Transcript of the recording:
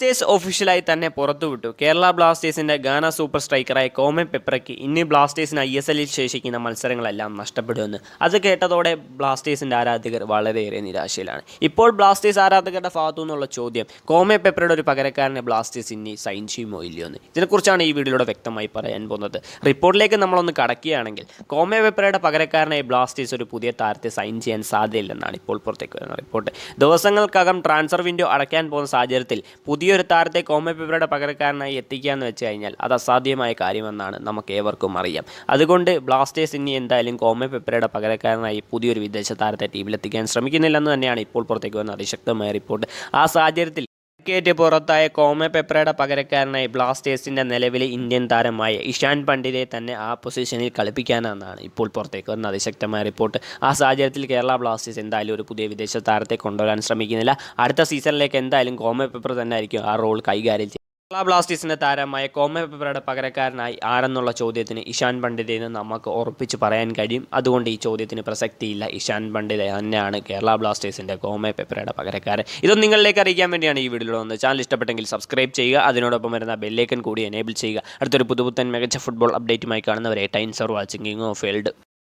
Blasters ഒഫീഷ്യലായി തന്നെ പുറത്തുവിട്ടു കേരള ബ്ലാസ്റ്റേഴ്സിന്റെ ഗാന സൂപ്പർ സ്ട്രൈക്കറായ കോമൻ പെപ്രയ്ക്ക് ഇനി ബ്ലാസ്റ്റേഴ്സിന് ഐ എസ് എല്ലിൽ ശേഷിക്കുന്ന മത്സരങ്ങളെല്ലാം നഷ്ടപ്പെടുമെന്ന്. അത് കേട്ടതോടെ ബ്ലാസ്റ്റേഴ്സിന്റെ ആരാധകർ വളരെയേറെ നിരാശയിലാണ്. ഇപ്പോൾ ബ്ലാസ്റ്റേഴ്സ് ആരാധകരുടെ ഭാഗത്തു നിന്നുള്ള ചോദ്യം കോമെ പെപ്രയുടെ ഒരു പകരക്കാരനെ ബ്ലാസ്റ്റേഴ്സ് ഇനി സൈൻ ചെയ്യുമോ ഇല്ലയോ എന്ന്. ഇതിനെക്കുറിച്ചാണ് ഈ വീഡിയോയിലൂടെ വ്യക്തമായി പറയാൻ പോകുന്നത്. റിപ്പോർട്ടിലേക്ക് നമ്മളൊന്ന് കടക്കുകയാണെങ്കിൽ കോമെ പെപ്രയുടെ പകരക്കാരനായി ബ്ലാസ്റ്റേഴ്സ് ഒരു പുതിയ താരത്തെ സൈൻ ചെയ്യാൻ സാധ്യതയില്ലെന്നാണ് ഇപ്പോൾ പുറത്തേക്ക് വരുന്ന റിപ്പോർട്ട്. ദിവസങ്ങൾക്കകം ട്രാൻസ്ഫർ വിൻഡോ അടയ്ക്കാൻ പോകുന്ന സാഹചര്യത്തിൽ പുതിയൊരു താരത്തെ കോമ പെപ്രയുടെ പകരക്കാരനായി എത്തിക്കുക എന്ന് വെച്ച് കഴിഞ്ഞാൽ അത് അസാധ്യമായ കാര്യമെന്നാണ് നമുക്ക് ഏവർക്കും അറിയാം. അതുകൊണ്ട് ബ്ലാസ്റ്റേഴ്സ് ഇനി എന്തായാലും കോമെ പെപ്രയുടെ പകരക്കാരനായി പുതിയൊരു വിദേശ താരത്തെ ടീമിലെത്തിക്കാൻ ശ്രമിക്കുന്നില്ലെന്ന് തന്നെയാണ് ഇപ്പോൾ പുറത്തേക്ക് വന്ന അതിശക്തമായ റിപ്പോർട്ട് ആ സാഹചര്യത്തിൽ വിക്കറ്റ് പുറത്തായ കോമെ പെപ്രയുടെ പകരക്കാരനായി ബ്ലാസ്റ്റേഴ്സിന്റെ നിലവിലെ ഇന്ത്യൻ താരമായ ഇഷാൻ പണ്ഡിതെ തന്നെ ആ പൊസിഷനിൽ കളിപ്പിക്കാനാണ് ഇപ്പോൾ പുറത്തേക്ക് വന്ന അതിശക്തമായ റിപ്പോർട്ട്. ആ സാഹചര്യത്തിൽ കേരള ബ്ലാസ്റ്റേഴ്സ് എന്തായാലും ഒരു പുതിയ വിദേശ താരത്തെ കൊണ്ടുവരാൻ ശ്രമിക്കുന്നില്ല. അടുത്ത സീസണിലേക്ക് എന്തായാലും കോമെ പെപ്പർ തന്നെ ആയിരിക്കും ആ റോൾ കൈകാര്യം ചെയ്യുക കേരള ബ്ലാസ്റ്റേഴ്സിന്റെ താരമായ കോമ പേപ്പറുടെ പകരക്കാരനായി ആരെന്നുള്ള ചോദ്യത്തിന് ഇഷാൻ പണ്ഡിതെ എന്ന് നമുക്ക് ഉറപ്പിച്ച് പറയാൻ കഴിയും. അതുകൊണ്ട് ഈ ചോദ്യത്തിന് പ്രസക്തിയില്ല. ഇഷാൻ പണ്ഡിതെ തന്നെയാണ് കേരള ബ്ലാസ്റ്റേഴ്സിന്റെ കോമ പെപ്പറയുടെ പകരക്കാരൻ. ഇതൊന്നും നിങ്ങളിലേക്ക് അറിയിക്കാൻ വേണ്ടിയാണ് ഈ വീഡിയോ വന്നത്. ചാനൽ ഇഷ്ടപ്പെട്ടെങ്കിൽ സബ്സ്ക്രൈബ് ചെയ്യുക. അതിനോടൊപ്പം വരുന്ന ബെല്ലേക്കൻ കൂടി എനേബിൾ ചെയ്യുക. അടുത്തൊരു പുതുപുത്തൻ മികച്ച ഫുട്ബോൾ അപ്ഡേറ്റുമായി കാണുന്നവരെ times or watching off field